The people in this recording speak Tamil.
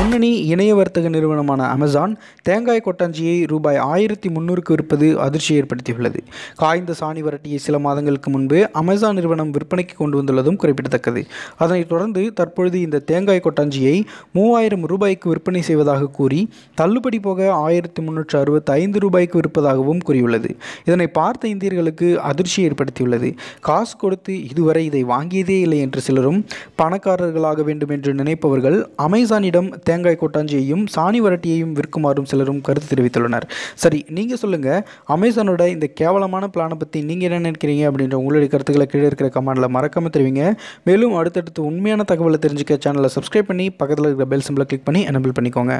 முன்னணி இணைய வர்த்தக நிறுவனமான அமேசான் தேங்காய் கொட்டாஞ்சியை ரூபாய் ஆயிரத்தி முந்நூறுக்கு விற்பது அதிர்ச்சி ஏற்படுத்தியுள்ளது. காய்ந்த சாணி வரட்டியை சில மாதங்களுக்கு முன்பு அமேசான் நிறுவனம் விற்பனைக்கு கொண்டு வந்துள்ளதும் குறிப்பிடத்தக்கது. அதனைத் தொடர்ந்து தற்பொழுது இந்த தேங்காய் கொட்டாஞ்சியை மூவாயிரம் ரூபாய்க்கு விற்பனை செய்வதாக கூறி தள்ளுபடி போக ஆயிரத்தி முன்னூற்று அறுபத்தி ஐந்து ரூபாய்க்கு விற்பதாகவும் கூறியுள்ளது. இதனை பார்த்த இந்தியர்களுக்கு அதிர்ச்சி ஏற்படுத்தியுள்ளது. காசு கொடுத்து இதுவரை இதை வாங்கியதே இல்லை என்று சிலரும் பணக்காரர்களாக வேண்டும் என்று நினைப்பவர்கள் அமேசானிடம் தேங்காய் கொட்டாஞ்சியையும் சாணி வரட்டியையும் விற்குமாறும் சிலரும் கருத்து தெரிவித்துள்ளனர். சரி நீங்கள் சொல்லுங்கள் அமேசானோட இந்த கேவலமான பிளானை பற்றி நீங்கள் என்ன நினைக்கிறீங்க அப்படின்ற உங்களுடைய கருத்துக்களை கீழே இருக்கிற கமெண்டில் மறக்காமல் தெரிவிங்க. மேலும் அடுத்தடுத்து உண்மையான தகவலை தெரிஞ்சுக்க சேனலை சப்ஸ்கிரைப் பண்ணி பக்கத்தில் இருக்கிற பெல் சிம்பிளை கிளிக் பண்ணி எனபிள் பண்ணிக்கோங்க.